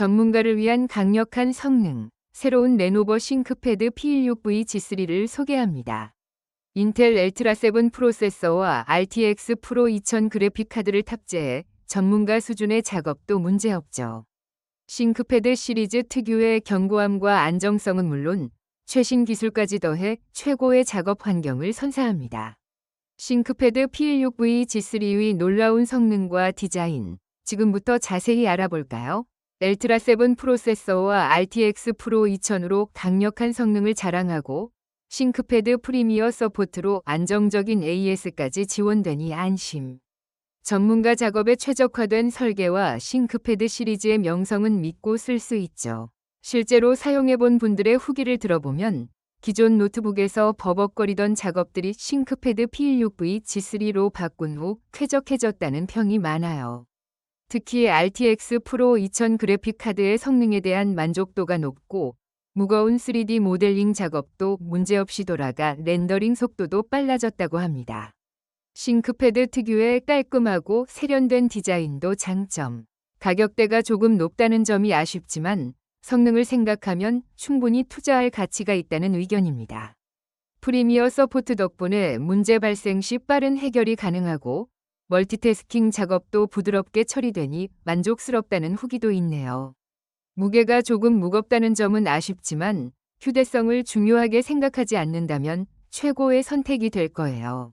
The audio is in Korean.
전문가를 위한 강력한 성능, 새로운 레노버 싱크패드 P16V G3를 소개합니다. 인텔 엘트라 7 프로세서와 RTX 프로 2000 그래픽 카드를 탑재해 전문가 수준의 작업도 문제없죠. 싱크패드 시리즈 특유의 견고함과 안정성은 물론 최신 기술까지 더해 최고의 작업 환경을 선사합니다. 싱크패드 P16V G3의 놀라운 성능과 디자인, 지금부터 자세히 알아볼까요? 엘트라 7 프로세서와 RTX 프로 2000으로 강력한 성능을 자랑하고 싱크패드 프리미어 서포트로 안정적인 AS까지 지원되니 안심. 전문가 작업에 최적화된 설계와 싱크패드 시리즈의 명성은 믿고 쓸 수 있죠. 실제로 사용해본 분들의 후기를 들어보면 기존 노트북에서 버벅거리던 작업들이 싱크패드 P16V G3로 바꾼 후 쾌적해졌다는 평이 많아요. 특히 RTX 프로 2000 그래픽 카드의 성능에 대한 만족도가 높고 무거운 3D 모델링 작업도 문제없이 돌아가 렌더링 속도도 빨라졌다고 합니다. 싱크패드 특유의 깔끔하고 세련된 디자인도 장점. 가격대가 조금 높다는 점이 아쉽지만 성능을 생각하면 충분히 투자할 가치가 있다는 의견입니다. 프리미어 서포트 덕분에 문제 발생 시 빠른 해결이 가능하고 멀티태스킹 작업도 부드럽게 처리되니 만족스럽다는 후기도 있네요. 무게가 조금 무겁다는 점은 아쉽지만 휴대성을 중요하게 생각하지 않는다면 최고의 선택이 될 거예요.